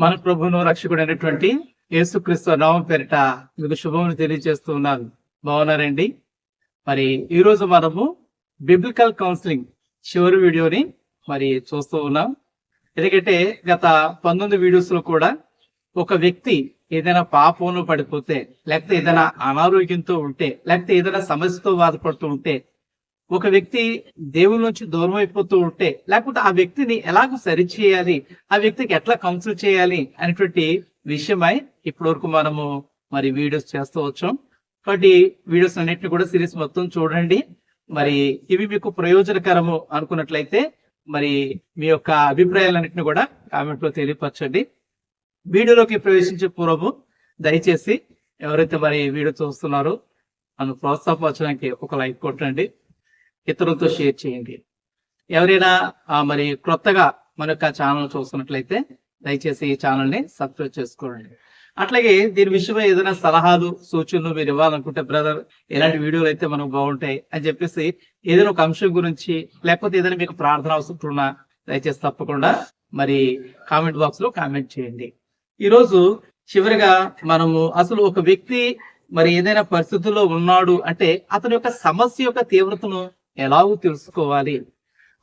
మన ప్రభువును రక్షకుడైనటువంటి యేసుక్రీస్తు నామం పేరిట మీకు శుభమును తెలియజేస్తూ ఉన్నాను. బాగున్నారండి? మరి ఈరోజు మనము బిబ్లికల్ కౌన్సిలింగ్ చివరి వీడియోని మరి చూస్తూ ఉన్నాం. ఎందుకంటే గత పంతొమ్మిది వీడియోస్లో కూడా ఒక వ్యక్తి ఏదైనా పాపంలో పడిపోతే లేకపోతే ఏదైనా అనారోగ్యంతో ఉంటే లేకపోతే ఏదైనా సమస్యతో బాధపడుతూ ఉంటే ఒక వ్యక్తి దేవుడి నుంచి దూరం అయిపోతూ ఉంటే లేకపోతే ఆ వ్యక్తిని ఎలాగ సరిచేయాలి ఆ వ్యక్తికి ఎట్లా కౌన్సిల్ చేయాలి అనేటువంటి విషయమై ఇప్పటి వరకు మనము మరి వీడియోస్ చేస్తూ వచ్చాం. కాబట్టి వీడియోస్ అన్నిటిని కూడా సిరీస్ మొత్తం చూడండి. మరి ఇవి మీకు ప్రయోజనకరము అనుకున్నట్లయితే మరి మీ యొక్క అభిప్రాయాలన్నింటినీ కూడా కామెంట్లో తెలియపరచండి. వీడియోలోకి ప్రవేశించే పూర్వము దయచేసి ఎవరైతే మరి వీడియో చూస్తున్నారో నన్ను ప్రోత్సాహపరచడానికి ఒక లైక్ కొట్టండి. ఇతరులతో షేర్ చేయండి. ఎవరైనా మరి క్రొత్తగా మన యొక్క ఛానల్ చూస్తున్నట్లయితే దయచేసి ఈ ఛానల్ని సబ్స్క్రైబ్ చేసుకోండి. అట్లాగే దీని విషయమై ఏదైనా సలహాలు సూచనలు మీరు ఇవ్వాలనుకుంటే బ్రదర్ ఇలాంటి వీడియోలు అయితే మనకు బాగుంటాయి అని చెప్పేసి ఏదైనా ఒక అంశం గురించి లేకపోతే ఏదైనా మీకు ప్రార్థన అవసరం ఉన్నా దయచేసి తప్పకుండా మరి కామెంట్ బాక్స్లో కామెంట్ చేయండి. ఈరోజు చివరిగా మనము అసలు ఒక వ్యక్తి మరి ఏదైనా పరిస్థితుల్లో ఉన్నాడు అంటే అతని యొక్క సమస్య యొక్క తీవ్రతను ఎలాగో తెలుసుకోవాలి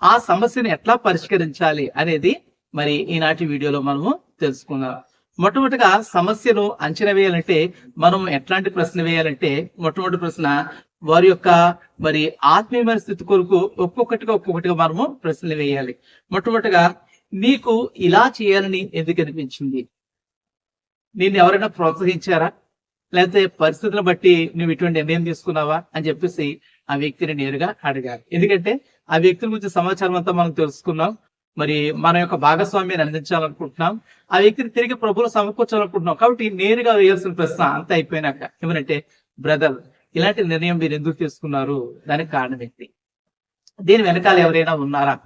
ఆ సమస్యను ఎట్లా పరిష్కరించాలి అనేది మరి ఈనాటి వీడియోలో మనము తెలుసుకుందాం. మొట్టమొదటిగా సమస్యను అంచనా వేయాలంటే మనం ఎట్లాంటి ప్రశ్న వేయాలంటే మొట్టమొదటి ప్రశ్న వారి యొక్క మరి ఆత్మీయమైన స్థితి కొరకు ఒక్కొక్కటిగా ఒక్కొక్కటిగా మనము ప్రశ్నలు వేయాలి. మొట్టమొదటిగా నీకు ఇలా చేయాలని ఎందుకు అనిపించింది? నిన్ను ఎవరైనా ప్రోత్సహించారా? లేకపోతే పరిస్థితులను బట్టి నువ్వు ఇటువంటి నిర్ణయం తీసుకున్నావా? అని చెప్పేసి ఆ వ్యక్తిని నేరుగా అడగాలి. ఎందుకంటే ఆ వ్యక్తి గురించి సమాచారం అంతా మనం తెలుసుకున్నాం. మరి మన యొక్క భాగస్వామ్యాన్ని అందించాలనుకుంటున్నాం. ఆ వ్యక్తిని తిరిగి ప్రభులు సమకూర్చాలనుకుంటున్నాం. కాబట్టి నేరుగా వేయాల్సిన ప్రశ్న అంత అయిపోయినాక ఏమనంటే బ్రదర్ ఇలాంటి నిర్ణయం మీరు ఎందుకు తీసుకున్నారు? దానికి కారణం ఏంటి? దీని వెనకాల ఎవరైనా ఉన్నారా?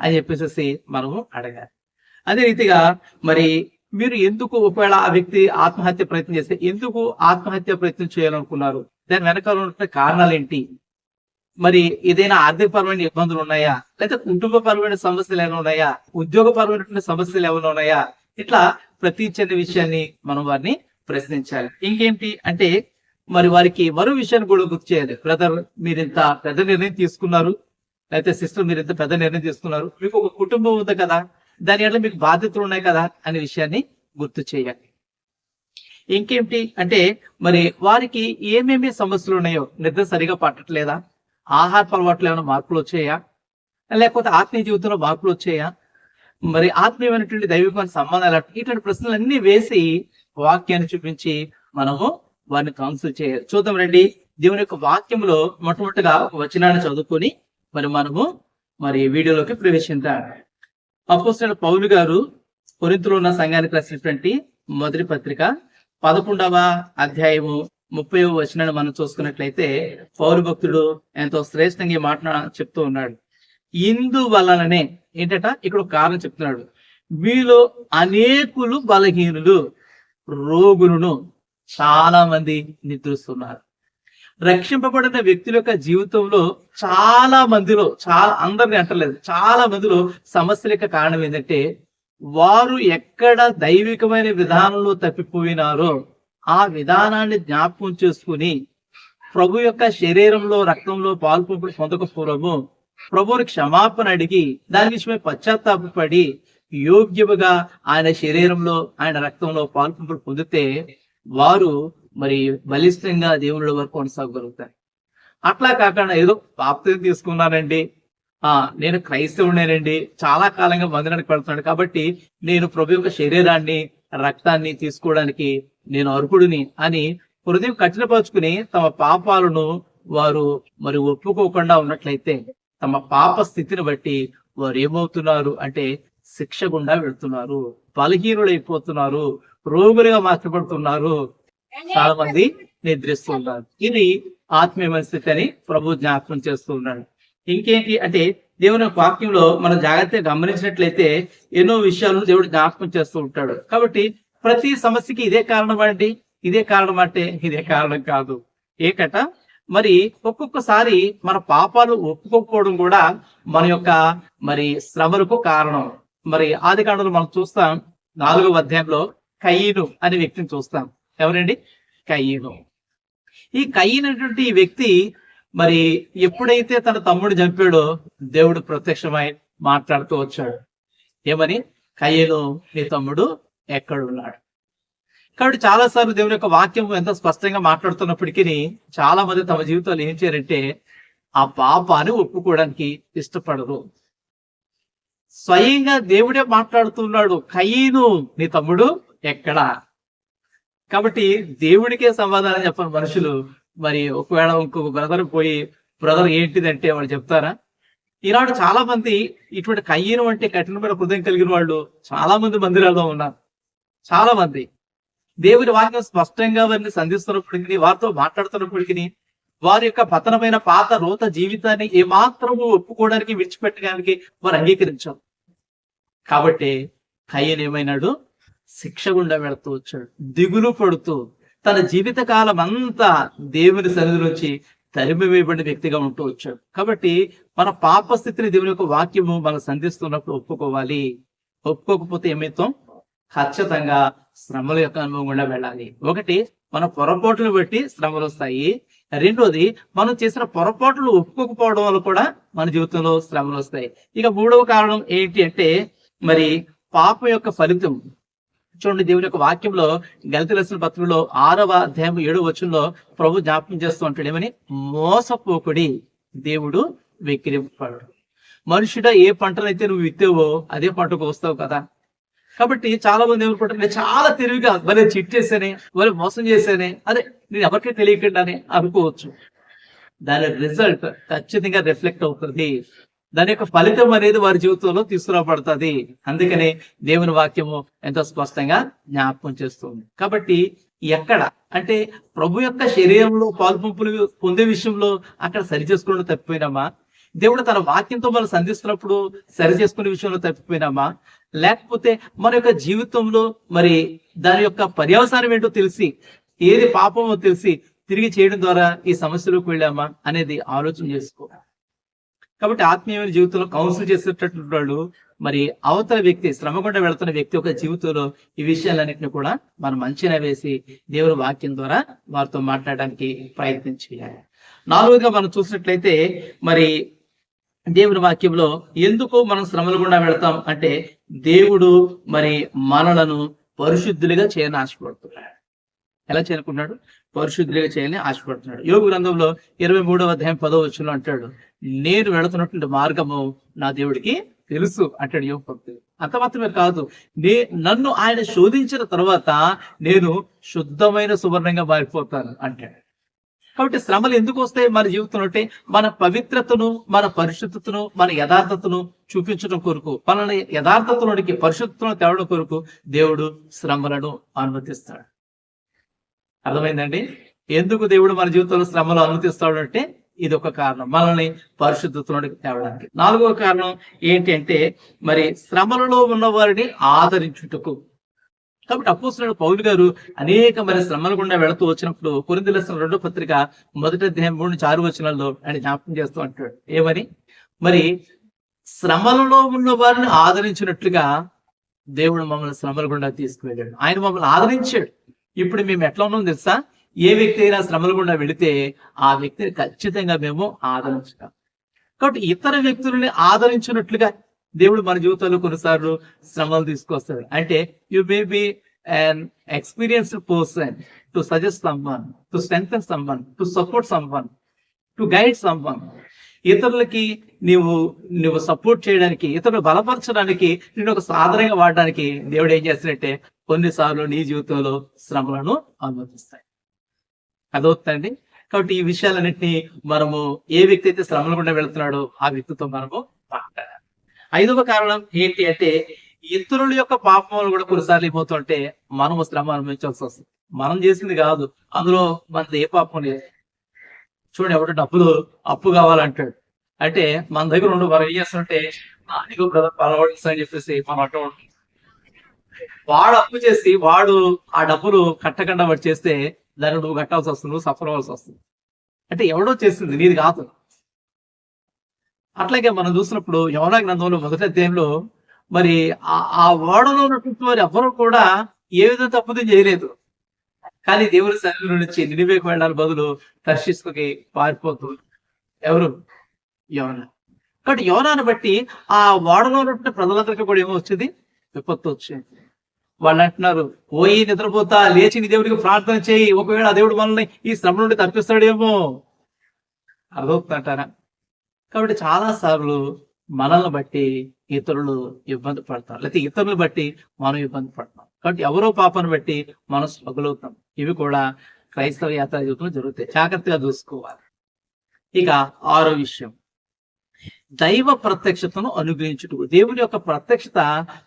అని చెప్పేసి మనము అడగాలి. అదే రీతిగా మరి మీరు ఎందుకు ఒకవేళ ఆ వ్యక్తి ఆత్మహత్య ప్రయత్నం చేస్తే ఎందుకు ఆత్మహత్య ప్రయత్నం చేయాలనుకున్నారు? దాని వెనకాల ఉన్న కారణాలు ఏంటి? మరి ఏదైనా ఆర్థికపరమైన ఇబ్బందులు ఉన్నాయా? లేదా కుటుంబపరమైన సమస్యలు ఏమైనా ఉన్నాయా? ఉద్యోగపరమైనటువంటి సమస్యలు ఏమైనా ఉన్నాయా? ఇట్లా ప్రతి చిన్న విషయాన్ని మనం వారిని ప్రశ్నించాలి. ఇంకేంటి అంటే మరి వారికి మరో విషయాన్ని కూడా గుర్తు చేయాలి. బ్రదర్ మీరు ఇంత పెద్ద నిర్ణయం తీసుకున్నారు. లేకపోతే సిస్టర్ మీరు ఇంత పెద్ద నిర్ణయం తీసుకున్నారు. మీకు ఒక కుటుంబం ఉంది కదా దాని వల్ల మీకు బాధ్యతలు ఉన్నాయి కదా అనే విషయాన్ని గుర్తు చేయాలి. ఇంకేంటి అంటే మరి వారికి ఏమేమి సమస్యలు ఉన్నాయో నిద్ర సరిగా పట్టట్లేదా? ఆహార అలవాట్లు ఏమైనా మార్పులు వచ్చాయా? లేకపోతే ఆత్మీయ జీవితంలో మార్పులు వచ్చాయా? మరి ఆత్మీయమైనటువంటి దైవికమైన సంబంధాలు ఇటువంటి ప్రశ్నలన్నీ వేసి వాక్యాన్ని చూపించి మనము వారిని కౌన్సిల్ చేయాలి చూద్దాం రండి. దేవుని యొక్క వాక్యంలో మొట్టమొదటిగా ఒక వచనాన్ని చదువుకొని మరి మనము మరి వీడియోలోకి ప్రవేశిద్దాం. అపోసిన పౌలు గారు కొరింతలో ఉన్న సంఘానికి రాసినటువంటి మొదటి పత్రిక పదకొండవ అధ్యాయము ముప్పై వచనాన్ని మనం చూసుకున్నట్లయితే పౌరు భక్తుడు ఎంతో శ్రేష్టంగా ఈ మాట చెప్తూ ఉన్నాడు. ఇందువలననే ఏంటట? ఇక్కడ ఒక కారణం చెప్తున్నాడు. వీళ్ళు అనేకులు బలహీనులు రోగులను చాలా మంది నిద్రిస్తున్నారు. రక్షింపబడిన వ్యక్తుల యొక్క జీవితంలో చాలా మందిలో చాలా అందరిని అంటలేదు చాలా మందిలో సమస్యల యొక్క కారణం ఏంటంటే వారు ఎక్కడ దైవికమైన విధానంలో తప్పిపోయినారో ఆ విధానాన్ని జ్ఞాపకం చేసుకుని ప్రభు యొక్క శరీరంలో రక్తంలో పాల్పొంపు పొందకపోవడము ప్రభువుని క్షమాపణ అడిగి దాని విషయమై పశ్చాత్తాపడి యోగ్యముగా ఆయన శరీరంలో ఆయన రక్తంలో పాల్పొంపులు పొందితే వారు మరి బలిష్టంగా దేవుళ్ళ వరకు కొనసాగలుగుతారు అట్లా కాకుండా ఏదో బాప్తిజం తీసుకున్నానండి. ఆ నేను క్రైస్తవుడేనండి చాలా కాలంగా మందిరానికి పెడుతున్నాడు కాబట్టి నేను ప్రభు యొక్క శరీరాన్ని రక్తాన్ని తీసుకోవడానికి నేను అర్హుడిని అని హృదయం కఠినపరుచుకుని తమ పాపాలను వారు మరి ఒప్పుకోకుండా ఉన్నట్లయితే తమ పాప స్థితిని బట్టి వారు ఏమవుతున్నారు అంటే శిక్ష గుండా వెళ్తున్నారు బలహీనులైపోతున్నారు రోగులుగా మార్చబడుతున్నారు. చాలా మంది నిద్రిస్తున్నారు ఇది ఆత్మీయ స్థితి అని ప్రభు జ్ఞాపకం చేస్తూ ఉన్నాడు. ఇంకేంటి అంటే దేవుని యొక్క వాక్యంలో మనం జాగ్రత్తగా గమనించినట్లయితే ఎన్నో విషయాలను దేవుడు జ్ఞాపకం చేస్తూ ఉంటాడు. కాబట్టి ప్రతి సమస్యకి ఇదే కారణం అండి ఇదే కారణం అంటే ఇదే కారణం కాదు. ఏకట మరి ఒక్కొక్కసారి మన పాపాలు ఒప్పుకోకపోవడం కూడా మన యొక్క మరి శ్రమలకు కారణం. మరి ఆది కాండంలో మనం చూస్తాం నాలుగవ అధ్యాయంలో కయ్యను అనే వ్యక్తిని చూస్తాం. ఎవరండి? కయ్యను ఈ కయ్యను ఈ వ్యక్తి మరి ఎప్పుడైతే తన తమ్ముడు చంపాడో దేవుడు ప్రత్యక్షమై మాట్లాడుతూ వచ్చాడు. ఏమని? కయ్యను నీ తమ్ముడు ఎక్కడున్నాడు? కాబట్టి చాలా సార్లు దేవుని యొక్క వాక్యం ఎంత స్పష్టంగా మాట్లాడుతున్నప్పటికీ చాలా మంది తమ జీవితాలు ఏం చేయాలంటే ఆ పాపాన్ని ఒప్పుకోవడానికి ఇష్టపడరు. స్వయంగా దేవుడే మాట్లాడుతున్నాడు కయ్యను నీ తమ్ముడు ఎక్కడా? కాబట్టి దేవుడికే సమాధానం చెప్పని మనుషులు మరి ఒకవేళ ఇంకొక బ్రదర్ పోయి బ్రదర్ ఏంటిదంటే వాళ్ళు చెప్తారా? ఈనాడు చాలా మంది ఇటువంటి కయ్యను అంటే కఠినమైన హృదయం కలిగిన వాళ్ళు చాలా మంది మందిరాల్లో ఉన్నారు. చాలా మంది దేవుని వాక్యం స్పష్టంగా వారిని సంధిస్తున్నప్పటికీ వారితో మాట్లాడుతున్నప్పటికీ వారి యొక్క పతనమైన పాత రోత జీవితాన్ని ఏమాత్రము ఒప్పుకోవడానికి విడిచిపెట్టడానికి వారు అంగీకరించారు. కాబట్టి కయ్యను ఏమైనాడు శిక్ష గుండా వెళుతూ వచ్చాడు. దిగులు పడుతూ తన జీవిత కాలం అంతా దేవుని సన్నిధి నుంచి తరిమివేయబడిన వ్యక్తిగా ఉంటూ వచ్చాడు. కాబట్టి మన పాప స్థితిని దేవుని యొక్క వాక్యము మనం సంధిస్తున్నప్పుడు ఒప్పుకోవాలి. ఒప్పుకోకపోతే ఏమైతాం ఖచ్చితంగా శ్రమల యొక్క అనుభవం గుండా వెళ్ళాలి. ఒకటి మన పొరపాట్లు బట్టి శ్రమలు వస్తాయి. రెండోది మనం చేసిన పొరపాట్లు ఒప్పుకోకపోవడం వల్ల కూడా మన జీవితంలో శ్రమలు వస్తాయి. ఇక మూడవ కారణం ఏంటి అంటే మరి పాపం యొక్క ఫలితం చూడండి దేవుని యొక్క వాక్యంలో గలిత రసిన పత్రికలో ఆరవ అధ్యాయం ఏడవ వచనంలో ప్రభు జ్ఞాపకం చేస్తూ ఉంటాడు. ఏమని? మోసపోకుడి దేవుడు వెక్కిరింపడు మనుషుడ ఏ పంటనైతే నువ్వు విత్తావో అదే పంటకు వస్తావు కదా. కాబట్టి చాలా మంది ఏమనుకుంటారు? నేను చాలా తెలివిగా భలే చిట్ చేశానే భలే మోసం చేశానే అదే నేను ఎవరికీ తెలియకుండానే అనుకోవచ్చు. దాని రిజల్ట్ ఖచ్చితంగా రిఫ్లెక్ట్ అవుతుంది. దాని యొక్క ఫలితం అనేది వారి జీవితంలో తీసుకురాబడుతుంది. అందుకనే దేవుని వాక్యము ఎంతో స్పష్టంగా జ్ఞాపకం చేస్తుంది. కాబట్టి ఎక్కడ? అంటే ప్రభు యొక్క శరీరంలో పాల్పంపులు పొందే విషయంలో అక్కడ సరి చేసుకోవడం తప్పిపోయినామా? దేవుడు తన వాక్యంతో మనం సంధిస్తున్నప్పుడు సరి చేసుకునే విషయంలో తప్పిపోయినామా? లేకపోతే మన యొక్క జీవితంలో మరి దాని యొక్క పర్యవసానం ఏంటో తెలిసి ఏది పాపమో తెలిసి తిరిగి చేయడం ద్వారా ఈ సమస్యలోకి వెళ్ళామా అనేది ఆలోచన చేసుకోవాలి కాబట్టి ఆత్మీయమైన జీవితంలో కౌన్సిల్ చేసేటటువంటి వాళ్ళు మరి అవతల వ్యక్తి శ్రమ గుండా వెళుతున్న వ్యక్తి యొక్క జీవితంలో ఈ విషయాలన్నింటినీ కూడా మనం అంచనా వేసి దేవుని వాక్యం ద్వారా వారితో మాట్లాడడానికి ప్రయత్నం చేయాలి. నాలుగుగా మనం చూసినట్లయితే మరి దేవుని వాక్యంలో ఎందుకు మనం శ్రమల గుండా వెళతాం అంటే దేవుడు మరి మనలను పరిశుద్ధులుగా చేయని ఆశపడుతున్నాడు. ఎలా చేరుకున్నాడు? పరిశుద్ధులుగా చేయాలని ఆశపడుతున్నాడు. యోగ గ్రంథంలో ఇరవై మూడవ అధ్యాయం పదో వచ్చిన అంటాడు నేను వెళుతున్నటువంటి మార్గము నా దేవుడికి తెలుసు అంటాడు యోగ భక్తుడు. అంత మాత్రమే కాదు నే నన్ను ఆయన శోధించిన తర్వాత నేను శుద్ధమైన సువర్ణంగా మారిపోతాను అంటాడు. కాబట్టి శ్రమలు ఎందుకు వస్తాయి మన జీవితంలో అంటే మన పవిత్రతను మన పరిశుద్ధతను మన యథార్థతను చూపించడం కొరకు మనల్ని యథార్థతలోనికి పరిశుద్ధతను తేవడం కొరకు దేవుడు శ్రమలను అనుమతిస్తాడు. అర్థమైందండి? ఎందుకు దేవుడు మన జీవితంలో శ్రమలు అనుమతిస్తాడు అంటే ఇది ఒక కారణం. మనల్ని పరిశుద్ధతలోనికి తేవడానికి. నాలుగవ కారణం ఏంటి అంటే మరి శ్రమలలో ఉన్న వారిని ఆదరించుటకు. కాబట్టి అపోస్తున్న పౌలు గారు అనేక మరి శ్రమల గుండా వెళుతూ వచ్చినప్పుడు కొరిందలసిన రెండో పత్రిక మొదటి అధ్యాయం మూడు నుంచి ఆరు వచనాల్లో ఆయన జ్ఞాపకం చేస్తూ అంటాడు ఏమని? మరి శ్రమలలో ఉన్న వారిని ఆదరించినట్లుగా దేవుడు మమ్మల్ని శ్రమల గుండా తీసుకువెళ్ళాడు. ఆయన మమ్మల్ని ఆదరించాడు. ఇప్పుడు మేము ఎట్లా ఉన్నాం తెలుసా? ఏ వ్యక్తి అయినా శ్రమల గుండా వెళితే ఆ వ్యక్తిని ఖచ్చితంగా మేము ఆదరించుతాం. కాబట్టి ఇతర వ్యక్తులని ఆదరించినట్లుగా దేవుడు మన జీవితంలో కొన్నిసార్లు శ్రమలు తీసుకొస్తాడు. అంటే you may be an experienced person to suggest someone to strength someone to support someone to guide someone ఇతరులకి నీవు నువ్వు సపోర్ట్ చేయడానికి ఇతరులు బలపరచడానికి నేను ఒక సాధనంగా వాడడానికి దేవుడు ఏం చేస్తున్నట్టే కొన్నిసార్లు నీ జీవితంలో శ్రమలను అనుమతిస్తాయి అదవుతుందండి కాబట్టి ఈ విషయాలన్నింటినీ మనము ఏ వ్యక్తి అయితే శ్రమల గుండా వెళ్తున్నాడో ఆ వ్యక్తితో మనము మాట్లాడాలి. ఐదవ కారణం ఏంటి అంటే ఇతరుల యొక్క పాపములు కూడా కొన్నిసార్లు పోతుంటే మనము శ్రమ అనుభవించాల్సి వస్తుంది. మనం చేసింది కాదు అందులో మనది ఏ పాపం లేదు. చూడండి ఎవరు డబ్బులు అప్పు కావాలంటాడు. అంటే మన దగ్గర ఉండి మనం ఏం చేస్తుంటే నీకు బ్రదర్ అని చెప్పేసి మనం అట్ట వాడు అప్పు చేసి వాడు ఆ డబ్బులు కట్టకుండా వాడు చేస్తే దాన్ని నువ్వు కట్టాల్సి వస్తుంది నువ్వు సఫర్ అవ్వాల్సి వస్తుంది. అంటే ఎవడో చేస్తుంది నీది కాదు. అట్లాగే మనం చూసినప్పుడు యవనా గ్రంథంలో మొదటి అధ్యాయంలో మరి ఆ ఆ ఓడలో ఉన్నటువంటి వారు ఎవరు కూడా ఏ విధంగా తప్పుది చేయలేదు. కానీ దేవుని సన్నిధి నుంచి నినివేకు వెళ్ళాలి బదులు తర్శిస్కుకి పారిపోతూ ఎవరు? యవన కాబట్టి యవనాన్ని బట్టి ఆ ఓడలో ఉన్నటువంటి ప్రజలందరికీ కూడా ఏమో వచ్చింది విపత్తు వచ్చింది. వాళ్ళు అంటున్నారు పోయి నిద్రపోతా లేచి నీ దేవుడికి ప్రార్థన చేయి ఒకవేళ దేవుడు మనల్ని ఈ శ్రమ నుండి తప్పిస్తాడేమో. అదవుతుందంటారా కాబట్టి చాలా సార్లు మనల్ని బట్టి ఇతరులు ఇబ్బంది పడతారు. లేకపోతే ఇతరులు బట్టి మనం ఇబ్బంది పడతాం. కాబట్టి ఎవరో పాపను బట్టి మనం స్ట్రగుల్ ఇవి కూడా క్రైస్తవ యాత్ర జీవితంలో జరుగుతాయి. జాగ్రత్తగా చూసుకోవాలి. ఇక ఆరో విషయం. దైవ ప్రత్యక్షతను అనుగ్రహించుటకు. దేవుడి యొక్క ప్రత్యక్షత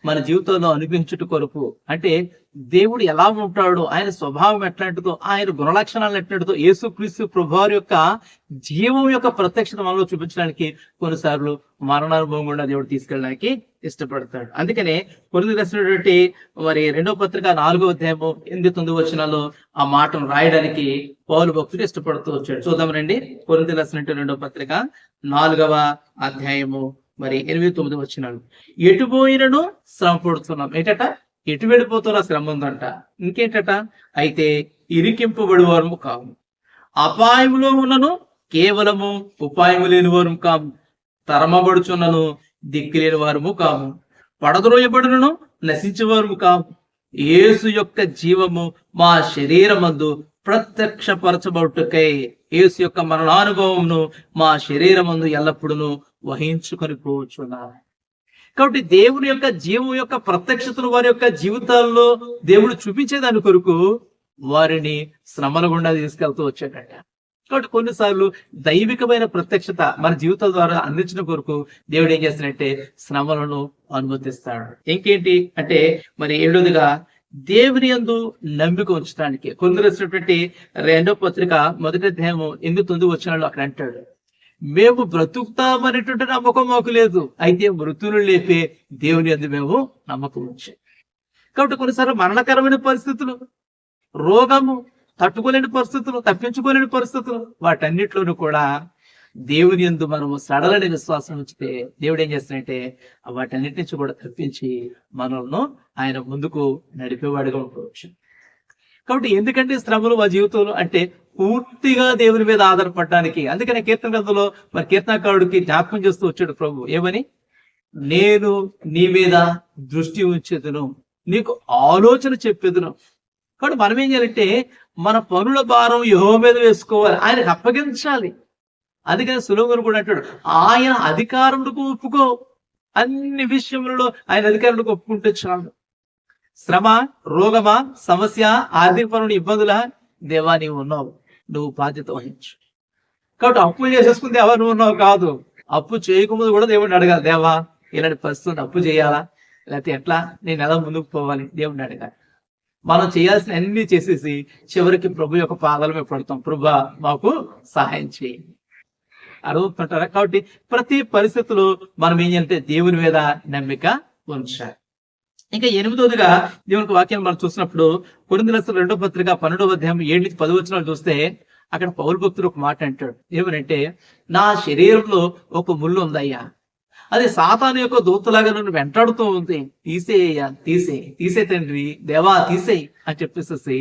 మన జీవితంలో అనుగ్రహించుట కొరకు. అంటే దేవుడు ఎలా ఉంటాడో ఆయన స్వభావం ఎట్లాంటిదో ఆయన గుణలక్షణాలు ఎట్లాంటిదో యేసుక్రీస్తు ప్రభువారి యొక్క జీవం యొక్క ప్రత్యక్షత మనలో చూపించడానికి కొన్నిసార్లు మరణానుభవం కూడా దేవుడు తీసుకెళ్ళడానికి ఇష్టపడతాడు. అందుకనే కొరింది రాసినటువంటి మరి రెండో పత్రిక నాలుగో అధ్యాయము ఎనిమిది తొమ్మిది వచనాల్లో ఆ మాటను రాయడానికి పౌలు భక్తుడు ఇష్టపడుతూ వచ్చాడు. చూద్దాం రండి. కొరింది రాసినటువంటి రెండో పత్రిక నాలుగవ అధ్యాయము మరి ఎనిమిది తొమ్మిది వచ్చినాడు ఎటు పోయినను శ్రమ పడుతున్నాం. ఏంటట? ఎటు వెళ్ళిపోతున్నా శ్రమ ఉందంట. ఇంకేంటట? అయితే ఇరికింపబడి వారము కాము అపాయములో ఉన్నను కేవలము ఉపాయము లేని వారు కాము తరమబడుచున్నను దిక్కులేని వారము కాము. పడద్రోయబడును నశించేవారు కాము. యేసు యొక్క జీవము మా శరీరమందు ప్రత్యక్షపరచబట్టుకై యేసు యొక్క మరణానుభవమును మా శరీరమందు ఎల్లప్పుడూ వహించుకొని పోవచ్చున్నారు కాబట్టి దేవుని యొక్క జీవం యొక్క ప్రత్యక్షతను వారి యొక్క జీవితాల్లో దేవుడు చూపించేదాని కొరకు వారిని శ్రమల గుండా తీసుకెళ్తూ వచ్చాడంట. కాబట్టి కొన్నిసార్లు దైవికమైన ప్రత్యక్షత మన జీవితాల ద్వారా అందించిన కొరకు దేవుడు ఏం చేస్తాడంటే శ్రమలను అనుమతిస్తాడు. ఇంకేంటి అంటే మరి ఏడోదిగా దేవుని యందు నమ్మిక ఉంచడానికి కొందరు వచ్చినటువంటి రెండో పత్రిక మొదటి అధ్యాయము ఎందుకు తొందర వచ్చినాడు అక్కడ అంటాడు. మేము బ్రతుకుతామనేటువంటి నమ్మకం మాకు లేదు. అయితే మృతులు లేపే దేవుని అందు మేము నమ్మకం ఉంచాం. కాబట్టి కొన్నిసార్లు మరణకరమైన పరిస్థితులు రోగము తట్టుకోలేని పరిస్థితులు తప్పించుకోలేని పరిస్థితులు వాటన్నిటిలోనూ కూడా దేవుని ఎందు మనము సడలని విశ్వాసం ఉంచితే దేవుడు ఏం చేస్తాడంటే వాటన్నిటి నుంచి కూడా తప్పించి మనల్ని ఆయన ముందుకు నడిపేవాడుగా ఉండవచ్చు. కాబట్టి ఎందుకంటే శ్రమలు మా జీవితంలో అంటే పూర్తిగా దేవుని మీద ఆధారపడడానికి అందుకనే కీర్తన గ్రంథంలో మరి కీర్తనకారుడికి జ్ఞాపకం చేస్తూ వచ్చాడు ప్రభు. ఏమని? నేను నీ మీద దృష్టి ఉంచేదును నీకు ఆలోచన చెప్పేదును. కాబట్టి మనం ఏం చేయాలంటే మన పనుల భారం యహో మీద వేసుకోవాలి. ఆయనకు అప్పగించాలి. అందుకని సులువుగా కూడా అంటాడు ఆయన అధికారులకు ఒప్పుకో. అన్ని విషయములలో ఆయన అధికారులకు ఒప్పుకుంటే చాలు. శ్రమ రోగమా సమస్య ఆర్థిక పనులు ఇబ్బందుల? దేవా నీవు ఉన్నావు. నువ్వు బాధ్యత వహించు. కాబట్టి అప్పులు చేసేసుకుంది ఎవరు? నువ్వు ఉన్నావు కాదు. అప్పు చేయకముందు కూడా దేవుడిని అడగాలి. దేవా ఇలాంటి పరిస్థితులు అప్పు చేయాలా? లేకపోతే ఎట్లా? నేను ఎలా ముందుకు పోవాలి? దేవుడిని అడగాలి. మనం చేయాల్సిన అన్ని చేసేసి చివరికి ప్రభు యొక్క పాదాల మీద పడతాం. ప్రభా మాకు సహాయం చేయి. అడుగుతుంటారా కాబట్టి ప్రతి పరిస్థితులు మనం ఏం చేయాలంటే దేవుని మీద నమ్మిక ఉంచాలి. ఇంకా ఎనిమిదోదిగా దేవునికి వాక్యం మనం చూసినప్పుడు కొరింది రెండో పత్రిక పన్నెండో అధ్యాయం ఏడు నుంచి పది వచ్చిన చూస్తే అక్కడ పౌరు భక్తుడు ఒక మాట అంటాడు. ఏమనంటే నా శరీరంలో ఒక ముళ్ళు ఉందయ్యా అది సాతాను యొక్క దూతలాగా నన్ను వెంటాడుతూ ఉంది. తీసేయ తీసే తీసే తండ్రి దేవా తీసేయి అని చెప్పేసి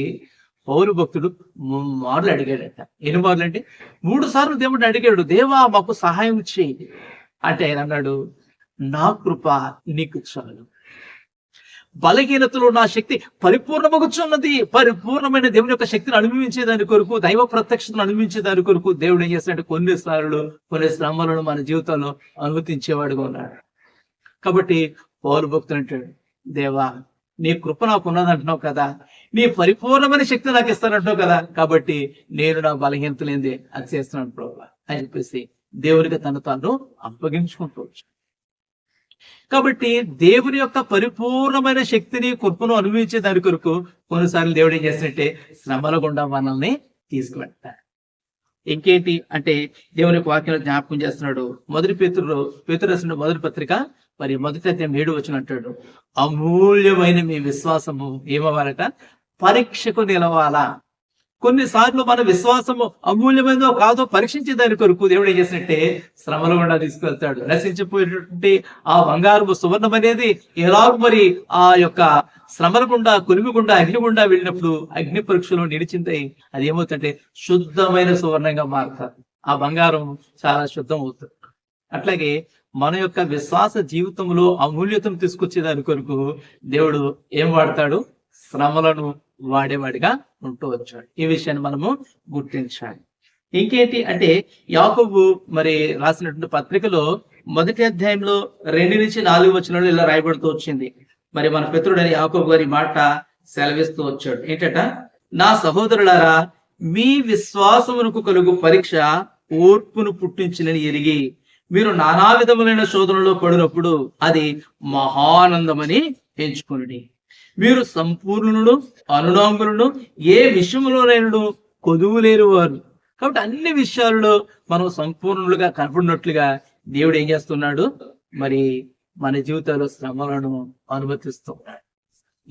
పౌరు భక్తుడు మార్లు అడిగాడట. ఎన్ని మార్లు అంటే మూడు సార్లు దేవుడిని అడిగాడు దేవా మాకు సహాయం చేయి. అంటే ఆయన అన్నాడు నా కృప నీకు చాలు బలహీనతలో నా శక్తి పరిపూర్ణమగుచున్నది. పరిపూర్ణమైన దేవుని యొక్క శక్తిని అనుభవించే దాని కొరకు దైవ ప్రత్యక్షతను అనుభవించే దాని కొరకు దేవుడు ఏం చేస్తాడంటే కొన్ని సార్లు కొన్ని శ్రమలను మన జీవితంలో అనుమతించేవాడుగా ఉన్నాడు. కాబట్టి పౌరు భక్తులు అంటాడు దేవా నీ కృప నాకు ఉన్నదంటున్నావు కదా. నీ పరిపూర్ణమైన శక్తి నాకు ఇస్తానంటున్నావు కదా. కాబట్టి నేను నా బలహీనతలేంది అది చేస్తున్నాను ప్రభు అని చెప్పేసి దేవుడికి తను తాను అప్పగించుకుంటూ వచ్చాడు. కాబట్టి దేవుని యొక్క పరిపూర్ణమైన శక్తిని కృపను అనుభవించే దాని కొరకు కొన్నిసార్లు దేవుడు ఏం చేసినట్టే శ్రమల గుండా మనల్ని తీసుకువెళ్తాడు ఇంకేంటి అంటే దేవుని యొక్క వాక్యం జ్ఞాపకం చేస్తున్నాడు. మొదటి పేతురు పేతురు రాసిన మొదటి పత్రిక మరి మొదటి అధ్యాయం ఏడు వచ్చిన అంటాడు. అమూల్యమైన మీ విశ్వాసము ఏమవ్వాలట? పరీక్షకు నిలవాలా? కొన్నిసార్లు మన విశ్వాసము అమూల్యమైనదో కాదో పరీక్షించే దాని కొరకు దేవుడు ఏం చేసినట్టే శ్రమల గుండా తీసుకెళ్తాడు. నశించిపోయినటువంటి ఆ బంగారము సువర్ణం అనేది ఎలాగ మరి ఆ యొక్క శ్రమల గుండా కొలిమి గుండా అగ్ని గుండా వెళ్ళినప్పుడు అగ్ని పరీక్షలో నిలిచిందై. అది ఏమవుతుందంటే శుద్ధమైన సువర్ణంగా మారుతారు. ఆ బంగారం చాలా శుద్ధం అవుతుంది. అట్లాగే మన యొక్క విశ్వాస జీవితంలో అమూల్యతను తీసుకొచ్చే దాని కొరకు దేవుడు ఏం వాడతాడు? శ్రమలను వాడేవాడిగా ఉంటూ వచ్చాడు. ఈ విషయాన్ని మనము గుర్తించాలి. ఇంకేంటి అంటే యాకబు మరి రాసినటువంటి పత్రికలో మొదటి అధ్యాయంలో రెండు నుంచి నాలుగు వచనంలో ఇలా రాయబడుతూ వచ్చింది. మరి మన పితృడని యాకబు గారి మాట సెలవిస్తూ వచ్చాడు. ఏంటట? నా సహోదరులారా మీ విశ్వాసమునకు కలుగు పరీక్ష ఓర్పును పుట్టించినని ఎరిగి మీరు నానా విధములైన శోధనలో పడినప్పుడు అది మహానందమని ఎంచుకుని మీరు సంపూర్ణుడు అనునాంగులను ఏ విషయంలోనైనా కొదువు లేని వారు. కాబట్టి అన్ని విషయాల్లో మనం సంపూర్ణులుగా కనపడినట్లుగా దేవుడు ఏం చేస్తున్నాడు? మరి మన జీవితాల్లో శ్రమలను అనుమతిస్తున్నాడు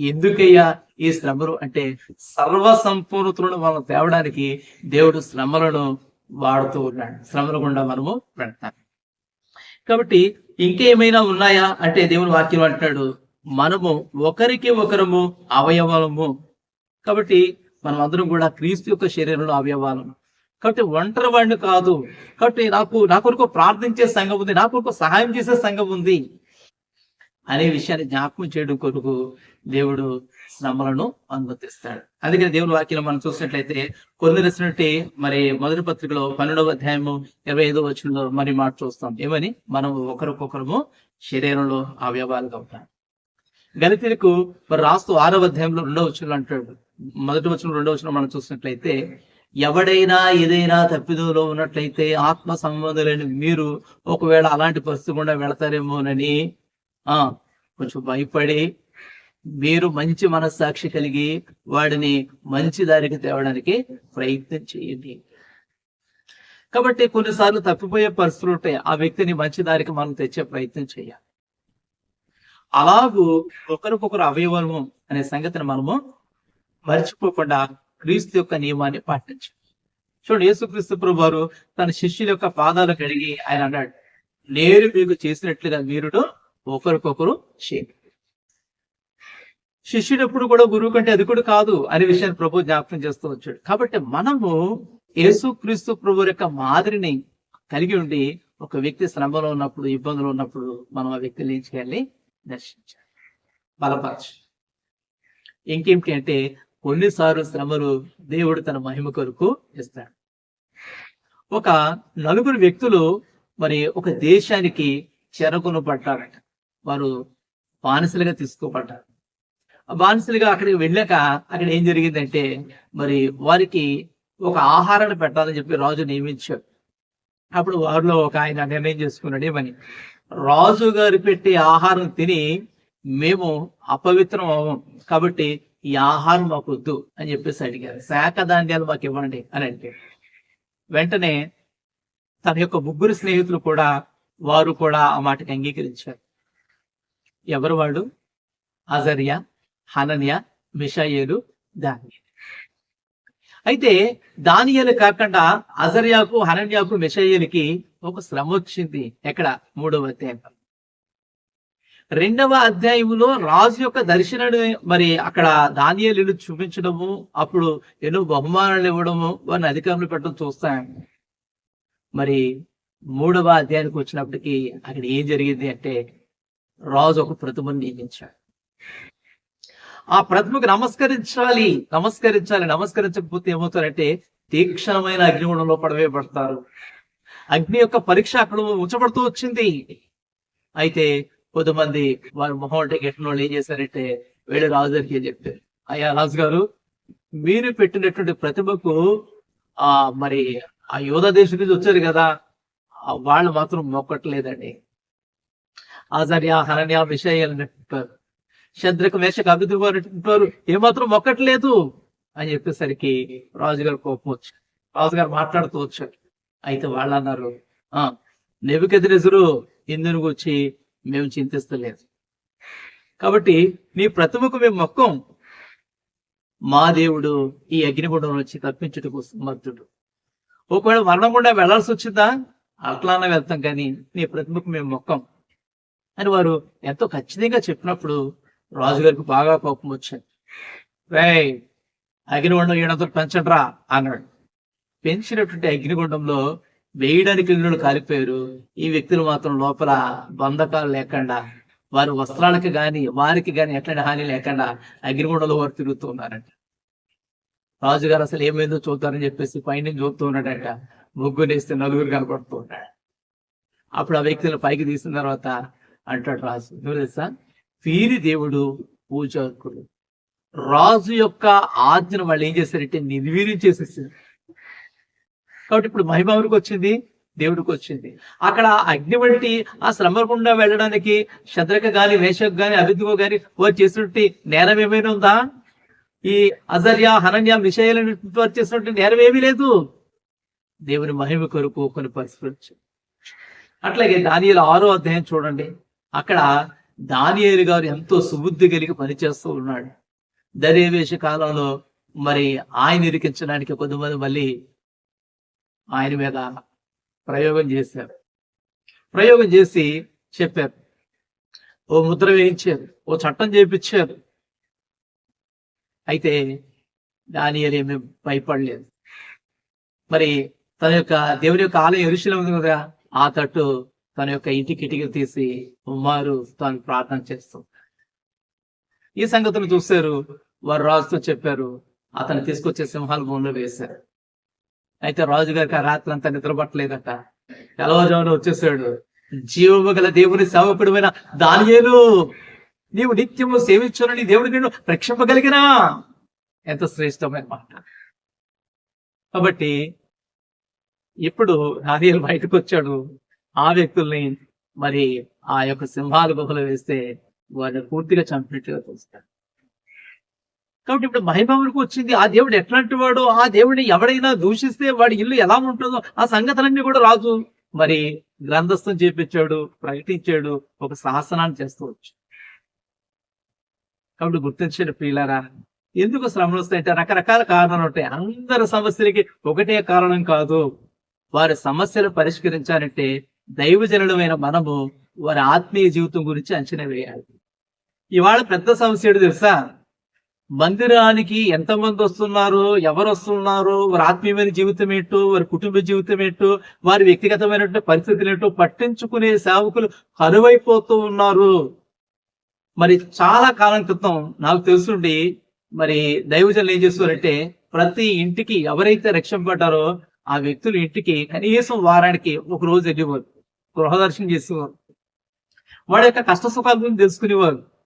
ఎందుకయ్యా ఈ శ్రమలు? అంటే సర్వ సంపూర్ణతలను మనం తేవడానికి దేవుడు శ్రమలను వాడుతూ ఉన్నాడు. శ్రమల గుండా మనము పెడతాం కాబట్టి ఇంకేమైనా ఉన్నాయా? అంటే దేవుని వాక్యం అంటున్నాడు మనము ఒకరికి ఒకరము అవయవము. కాబట్టి మనం అందరం కూడా క్రీస్తు యొక్క శరీరంలో అవయవాలము కాబట్టి ఒంటరి వాడిని కాదు. కాబట్టి నాకు నా కొరకు ప్రార్థించే సంఘం ఉంది. నా కొరకు సహాయం చేసే సంఘం ఉంది. అనే విషయాన్ని జ్ఞాపకం చేయడం కొరకు దేవుడు శ్రమలను అనుమతిస్తాడు. అందుకని దేవుని వాక్యం మనం చూసినట్లయితే కొన్ని రసినట్టు మరి మొదటి పత్రికలో పన్నెండవ అధ్యాయము ఇరవై ఐదో వచనంలో మరి మాట చూస్తాం. ఏమని? మనం ఒకరికొకరము శరీరంలో అవయవాలుగా ఉంటాం. గణితులకు మరి రాస్తూ ఆరవ అధ్యాయంలో రెండవ వచనంలో అంటాడు. మొదటి వచనం రెండవ వచనం మనం చూసినట్లయితే ఎవడైనా ఏదైనా తప్పిదోలో ఉన్నట్లయితే ఆత్మ సంబంధులైన మీరు ఒకవేళ అలాంటి పరిస్థితి గుండా వెళతారేమోనని ఆ కొంచెం భయపడి మీరు మంచి మనస్సాక్షి కలిగి వాడిని మంచి దారికి తేవడానికి ప్రయత్నం చేయండి. కాబట్టి కొన్నిసార్లు తప్పిపోయే పరిస్థితులు ఉంటాయి. ఆ వ్యక్తిని మంచి దారికి మనం తెచ్చే ప్రయత్నం చేయాలి. అలాగూ ఒకరికొకరు అవయవము అనే సంగతిని మనము మర్చిపోకుండా క్రీస్తు యొక్క నియమాన్ని పాటించాలి చూడండి యేసుక్రీస్తు ప్రభు వారు తన శిష్యుల యొక్క పాదాలు కడిగి ఆయన అన్నాడు నేను మీకు చేసినట్లుగా మీరుడు ఒకరికొకరు చేయండి శిష్యుడు ఎప్పుడు కూడా గురువు కంటే అది కూడా కాదు అనే విషయాన్ని ప్రభు జ్ఞాపకం చేస్తూ వచ్చాడు. కాబట్టి మనము యేసుక్రీస్తు ప్రభు యొక్క మాదిరిని కలిగి ఉండి ఒక వ్యక్తి శ్రమలో ఉన్నప్పుడు ఇబ్బందులు ఉన్నప్పుడు మనం ఆ వ్యక్తిని ఏం చేయాలి? దర్శించాడు బలపరచు. ఇంకేమిటి అంటే కొన్నిసార్లు శ్రమలు దేవుడు తన మహిమ కొరకు ఇస్తాడు. ఒక నలుగురు వ్యక్తులు మరి ఒక దేశానికి చెరకును పడ్డారట. వారు బానిసలుగా తీసుకోబడ్డారు. ఆ బానిసలుగా అక్కడికి వెళ్ళాక అక్కడ ఏం జరిగిందంటే మరి వారికి ఒక ఆహారాన్ని పెట్టాలని చెప్పి రాజు నియమించాడు. అప్పుడు వారిలో ఒక ఆయన నిర్ణయం చేసుకున్నాడు ఏమని? రాజు గారు పెట్టే ఆహారం తిని మేము అపవిత్రం అవ్వం. కాబట్టి ఈ ఆహారం మాకు వద్దు అని చెప్పేసి అడిగారు. శాఖ ధాన్యాలు మాకు ఇవ్వండి అని అంటే వెంటనే తన యొక్క ముగ్గురు స్నేహితులు కూడా వారు కూడా ఆ మాటకి అంగీకరించారు. ఎవరు వాడు అజర్య హనన్య మిషాయేలు దానియేలు. అయితే దానియలు కాకుండా అజర్యాకు హనన్యాకు మిషాయేలుకి ఒక శ్రమ వచ్చింది. ఎక్కడ? మూడవ అధ్యాయం. రెండవ అధ్యాయంలో రాజు యొక్క దర్శనాన్ని మరి అక్కడ ధాన్యాలు చూపించడము అప్పుడు ఎన్నో బహుమానాలు ఇవ్వడము వారిని అధికారులు పెట్టడం చూస్తాం. మరి మూడవ అధ్యాయానికి వచ్చినప్పటికీ అక్కడ ఏం జరిగింది అంటే రాజు ఒక ప్రతిమను నియమించాడు ఆ ప్రతిమకు నమస్కరించాలి నమస్కరించాలి నమస్కరించకపోతే ఏమవుతారంటే తీక్షణమైన అగ్నిగుణంలో పడవేయబడతారు. అగ్ని యొక్క పరీక్ష అక్కడ ఉంచబడుతూ వచ్చింది. అయితే కొంతమంది వారి మొహం అంటే గెట్టిన వాళ్ళు ఏం చేశారంటే వీళ్ళు రాజు గారికి ఏం చెప్పారు? అయ్యా రాజు గారు మీరు పెట్టినటువంటి ప్రతిభకు ఆ మరి ఆ యోధ దేశం నుంచి వచ్చారు కదా వాళ్ళు మాత్రం మొక్కట్లేదండి. ఆచార్య హరణ్య విషయాలు శద్రక శద్రకు మేషకు అభిధులు అంటారు ఏమాత్రం మొక్కట్లేదు అని చెప్పేసరికి రాజుగారు కోపం వచ్చారు. రాజుగారు మాట్లాడుతూ వచ్చారు. అయితే వాళ్ళు అన్నారు ఆ ఇందుని గురించి మేము చింతిస్తలేదు. కాబట్టి నీ ప్రతిమకు మేము మొక్కం. మా దేవుడు ఈ అగ్నిగుండం నుంచి తప్పించుటకు సమర్థుడు. ఒకవేళ మరణం గుండా వెళ్ళాల్సి వచ్చిందా? అట్లానే వెళ్తాం కానీ నీ ప్రతిమకు మేము మొక్కం. అని వారు ఎంతో ఖచ్చితంగా చెప్పినప్పుడు రాజుగారికి బాగా కోపం వచ్చింది రే అగ్నిగుండం ఈయనతో రా అన్నాడు. పెంచినటువంటి అగ్నిగుండంలో వేయడానికి వెళ్ళిన కాలిపోయారు. ఈ వ్యక్తులు మాత్రం లోపల బంధకాలు లేకుండా వారి వస్త్రాలకు గాని వారికి గాని ఎట్లాంటి హాని లేకుండా అగ్నిగుండంలో వారు తిరుగుతూ ఉన్నారంట. రాజుగారు అసలు ఏమైందో చూద్దారని చెప్పేసి పైన చూస్తూ ఉన్నాడంట. ముగ్గునేస్తే నలుగురు కనపడుతూ ఉన్నాడు. అప్పుడు ఆ వ్యక్తులు పైకి తీసిన తర్వాత అంటాడు రాజు నువ్వు తెలుసా? వీరి దేవుడు పూజకుడు. రాజు యొక్క ఆజ్ఞను వాళ్ళు ఏం చేశారంటే నిర్వీర్యం చేసేసారు. కాబట్టి ఇప్పుడు మహిమ ఎవరికి వచ్చింది దేవుడికి వచ్చింది. అక్కడ అగ్ని వంటి ఆ శ్రమ గుండా వెళ్ళడానికి శత్రక గాని వేషకు గాని అభిద్గో గాని వారు చేసినట్టు నేరం ఏమైనా ఉందా? ఈ అజర్య హనన్య విషయాలను వారు చేసినట్టు నేరం ఏమీ లేదు. దేవుని మహిమ కొరకు కొన్ని పరిస్థితులు అట్లాగే దానియలు ఆరో అధ్యాయం చూడండి. అక్కడ దానియేలు గారు ఎంతో సుబుద్ధి కలిగి పనిచేస్తూ ఉన్నాడు. దర్యవేశ కాలంలో మరి ఆయన ఇరికించడానికి కొంతమంది మళ్ళీ ఆయన మీద ప్రయోగం చేశారు. ప్రయోగం చేసి చెప్పారు. ఓ ముద్ర వేయించారు ఓ చట్టం చేపించారు. అయితే దాని ఏమి భయపడలేదు. మరి తన యొక్క దేవుని యొక్క ఆలయం ఎరుశలం ఉంది కదా ఆ తట్టు తన యొక్క ఇంటి కిటికీలు తీసి ఉమ్మారు తాను ప్రార్థన చేస్తుంది ఈ సంగతులు చూశారు వారు రాజుతో చెప్పారు అతను తీసుకొచ్చే సింహాల భూమిలో వేశారు. అయితే రాజుగారికి ఆ రాత్రి అంతా నిద్రపట్టలేదట. తెల్లవారుజామున వచ్చేసాడు. జీవము గల దేవుని సేవకుడుమైన దానియేలు నీవు నిత్యము సేవించునని దేవుడు నిన్ను రక్షింపగలిగినా. ఎంత శ్రేష్టమైన మాట. కాబట్టి ఇప్పుడు దానియలు బయటకు వచ్చాడు. ఆ వ్యక్తుల్ని మరి ఆ యొక్క సింహాల గుహలో వేస్తే వారిని పూర్తిగా చంపినట్టుగా చూస్తాడు. కాబట్టి ఇప్పుడు మహిమ వరకు వచ్చింది. ఆ దేవుడు ఎట్లాంటి వాడు ఆ దేవుడిని ఎవడైనా దూషిస్తే వాడి ఇల్లు ఎలా ఉంటుందో ఆ సంగతులన్నీ కూడా రాజు మరి గ్రంథస్థం చేపించాడు ప్రకటించాడు ఒక శాసనాన్ని చేస్తూ వచ్చు కాబట్టి గుర్తించిన ప్రియులారా ఎందుకు శ్రమలు వస్తాయంటే రకరకాల కారణాలు ఉంటాయి. అందరి సమస్యలకి ఒకటే కారణం కాదు. వారి సమస్యలు పరిష్కరించాలంటే దైవజనుడమైన మనము వారి ఆత్మీయ జీవితం గురించి అంచనా వేయాలి. ఇవాళ పెద్ద సమస్య తెలుసా? మందిరానికి ఎంతమంది వస్తున్నారు ఎవరు వస్తున్నారు వారి ఆత్మీయమైన జీవితం ఏంటో వారి కుటుంబ జీవితం ఏంటో వారి వ్యక్తిగతమైనటువంటి పరిస్థితులు ఏంటో పట్టించుకునే సేవకులు కరువైపోతూ ఉన్నారు. మరి చాలా కాలం క్రితం నాకు తెలుసుండి మరి దైవజనులు ఏం చేస్తారంటే ప్రతి ఇంటికి ఎవరైతే రక్షింపడ్డారో ఆ వ్యక్తుల ఇంటికి కనీసం వారానికి ఒక రోజు వెళ్ళేవారు గృహదర్శనం చేసేవారు. వాడి యొక్క కష్ట సుఖాల గురించి తెలుసుకునేవారు.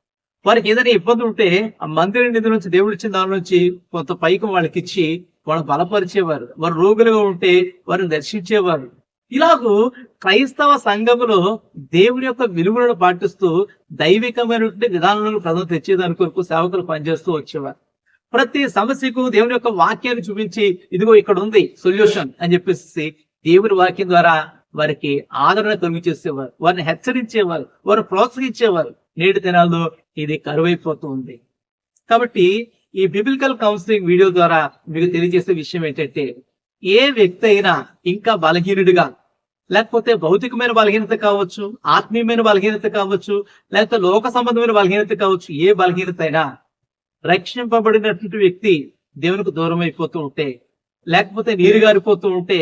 వారికి ఏదైనా ఇబ్బంది ఉంటే ఆ మందిర నిధి నుంచి దేవుడు ఇచ్చిన దాని నుంచి కొంత పైకి వాళ్ళకి ఇచ్చి వాళ్ళని బలపరిచేవారు. వారు రోగులుగా ఉంటే వారిని దర్శించేవారు. ఇలాగూ క్రైస్తవ సంఘములో దేవుని యొక్క విలువలను పాటిస్తూ దైవికమైనటువంటి విధానాలను ప్రజలు తెచ్చేదాని కొరకు సేవకులు పనిచేస్తూ వచ్చేవారు. ప్రతి సమస్యకు దేవుని యొక్క వాక్యాన్ని చూపించి ఇదిగో ఇక్కడ ఉంది సొల్యూషన్ అని చెప్పేసి దేవుని వాక్యం ద్వారా వారికి ఆదరణ కలుగు చేసేవారు వారిని హెచ్చరించేవారు వారు ప్రోత్సహించేవారు. నేటి దినాల్లో ఇది కరువైపోతూ ఉంది కాబట్టి ఈ బిబిలికల్ కౌన్సిలింగ్ వీడియో ద్వారా మీకు తెలియజేసే విషయం ఏంటంటే ఏ వ్యక్తి అయినా ఇంకా బలహీనుడిగా లేకపోతే భౌతికమైన బలహీనత కావచ్చు ఆత్మీయమైన బలహీనత కావచ్చు లేకపోతే లోక సంబంధమైన బలహీనత కావచ్చు ఏ బలహీనత అయినా రక్షింపబడినటువంటి వ్యక్తి దేవునికి దూరం అయిపోతూ ఉంటే లేకపోతే నీరు గారిపోతూ ఉంటే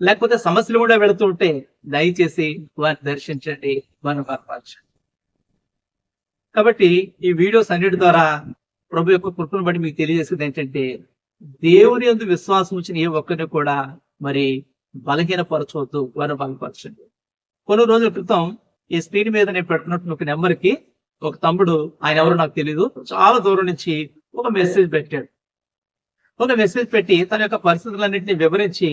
లేకపోతే సమస్యలు కూడా వెళుతూ ఉంటే దయచేసి వారిని దర్శించండి వారిని బలపరచండి. కాబట్టి ఈ వీడియోస్ అన్నిటి ద్వారా ప్రభు యొక్క కృపను బట్టి మీకు తెలియజేసేది ఏంటంటే దేవుని యందు విశ్వాసం వచ్చిన ఏ ఒక్కరిని కూడా మరి బలహీనపరచవద్దు వారిని బలపరచండి కొన్ని రోజుల క్రితం ఈ స్క్రీన్ మీద నేను పెట్టినట్టు ఒక నెంబర్కి ఒక తమ్ముడు ఆయన ఎవరో నాకు తెలియదు చాలా దూరం నుంచి ఒక మెసేజ్ పెట్టాడు. ఒక మెసేజ్ పెట్టి తన యొక్క పరిస్థితులన్నింటినీ వివరించి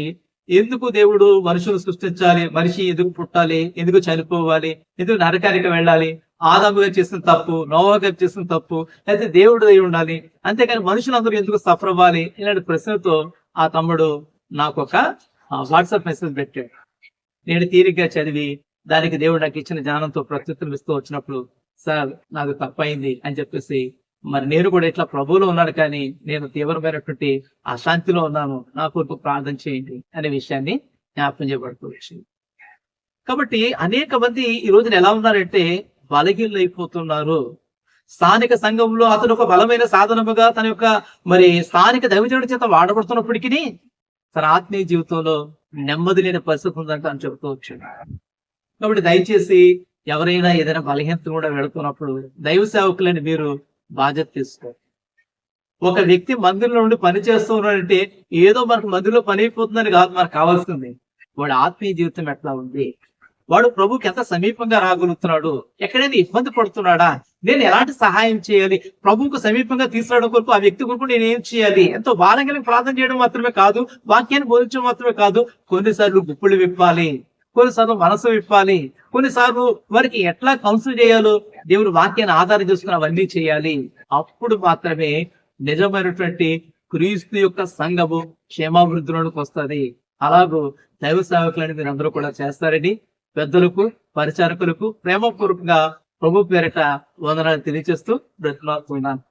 ఎందుకు దేవుడు మనుషులు సృష్టించాలి మనిషి ఎందుకు పుట్టాలి ఎందుకు చనిపోవాలి ఎందుకు నరకానికి వెళ్ళాలి ఆదాము గారు చేసిన తప్పు నోవా గారు చేసిన తప్పు లేకపోతే దేవుడు అయి ఉండాలి. అంతేకాని మనుషులందరూ ఎందుకు సఫర్ అవ్వాలి ఇలాంటి ప్రశ్నతో ఆ తమ్ముడు నాకు ఒక వాట్సాప్ మెసేజ్ పెట్టాడు. నేను తీరిగ్గా చదివి దానికి దేవుడు నాకు ఇచ్చిన జ్ఞానంతో ప్రత్యుత్తరం ఇస్తూ వచ్చినప్పుడు సార్ నాకు తప్పైంది అని చెప్పేసి మరి నేను కూడా ఇట్లా ప్రభువులో ఉన్నాడు కానీ నేను తీవ్రమైనటువంటి అశాంతిలో ఉన్నాను నా కొరకు ప్రార్థన చేయండి అనే విషయాన్ని జ్ఞాపకం చేయబడుకోవచ్చు కాబట్టి అనేక మంది ఈ రోజున ఎలా ఉన్నారంటే బలహీనైపోతున్నారు స్థానిక సంఘంలో అతను ఒక బలమైన సాధనముగా తన యొక్క మరి స్థానిక దైవజనుడి చేత వాడబడుతున్నప్పటికీ తన ఆత్మీయ జీవితంలో నెమ్మది లేని పరిస్థితి ఉందంటే అని చెబుతూ వచ్చాడు. కాబట్టి దయచేసి ఎవరైనా ఏదైనా బలహీనత కూడా వెళుతున్నప్పుడు దైవ సేవకులని మీరు బాధ్యత తీసుకో ఒక వ్యక్తి మందిరంలో ఉండి పని చేస్తున్నాడంటే ఏదో మనకు మందిరంలో పని అయిపోతుందని కాదు మనకు కావాల్సింది. వాడు ఆత్మీయ జీవితం ఎట్లా ఉంది? వాడు ప్రభుకి ఎంత సమీపంగా రాగలుగుతున్నాడు? ఎక్కడైనా ఇబ్బంది పడుతున్నాడా? నేను ఎలాంటి సహాయం చేయాలి? ప్రభువుకు సమీపంగా తీసుకురావడం కొరకు ఆ వ్యక్తి కొరకు నేను ఏం చేయాలి? ఎంతో బాలంగా ప్రార్థన చేయడం మాత్రమే కాదు వాక్యాన్ని బోధించడం మాత్రమే కాదు కొన్నిసార్లు గుప్పులు విప్పాలి కొన్నిసార్లు మనసు విప్పాలి కొన్నిసార్లు వారికి ఎట్లా కౌన్సిల్ చేయాలో దేవుడు వాక్యాన్ని ఆధారం చేసుకుని అవన్నీ చేయాలి. అప్పుడు మాత్రమే నిజమైనటువంటి క్రీస్తు యొక్క సంఘము క్షేమాభివృద్ధిలోకి వస్తుంది. అలాగూ దైవ సేవకులని మీరు అందరూ కూడా చేస్తారని పెద్దలకు పరిచారకులకు ప్రేమపూర్వకంగా ప్రభు పేరిట వందనాలు తెలియజేస్తూ బ్రతిలాడుతున్నాను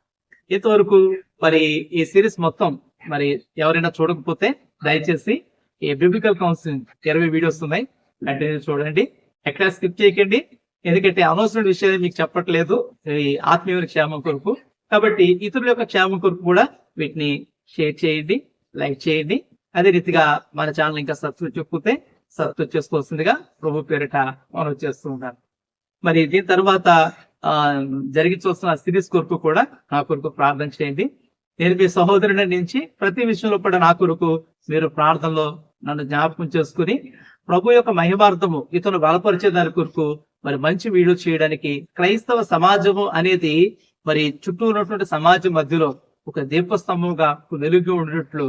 ఇంతవరకు మరి ఈ సిరీస్ మొత్తం మరి ఎవరైనా చూడకపోతే దయచేసి ఈ బిబికల్ కౌన్సిలింగ్ ఇరవై వీడియోస్ ఉన్నాయి. కంటిన్యూ చూడండి. ఎక్కడ స్కిప్ చేయకండి. ఎందుకంటే అనవసరమైన విషయాలు మీకు చెప్పట్లేదు. ఈ ఆత్మీయ క్షేమం కొరకు. కాబట్టి ఇతరుల యొక్క క్షేమం కొరకు కూడా వీటిని షేర్ చేయండి లైక్ చేయండి. అదే రీతిగా మన ఛానల్ ఇంకా సబ్స్క్రైబ్ చెప్పుకుంటే సత్తు చేసుకోవాల్సిందిగా ప్రభు పేరిట మనం చేస్తూ ఉన్నాను. మరి దీని తర్వాత ఆ జరిగించవలసిన సిరీస్ కొరకు కూడా నా కొరకు ప్రార్థన చేయండి. నేను మీ సహోదరుని నుంచి ప్రతి విషయంలో కూడా నా కొరకు మీరు ప్రార్థనలో నన్ను జ్ఞాపకం చేసుకుని ప్రభు యొక్క మహిమార్థము ఇతను బలపరిచే దాని కొరకు మరి మంచి వీడియో చేయడానికి క్రైస్తవ సమాజము అనేది మరి చుట్టూ ఉన్నటువంటి సమాజం మధ్యలో ఒక దీపస్తంభంగా వెలుగు ఉన్నట్లు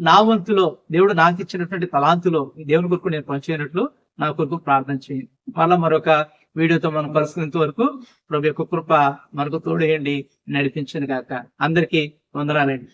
నా వంతులో దేవుడు నాకు ఇచ్చినటువంటి తలాంతులో ఈ దేవుని కొరకు నేను పనిచేయనట్లు నా కొరకు ప్రార్థన చేయండి. మళ్ళా మరొక వీడియోతో మనం కలుసుకునేంత వరకు ప్రభు యొక్క కృప మనకు తోడేయండి నడిపించను గాక. అందరికీ వందనాలండి.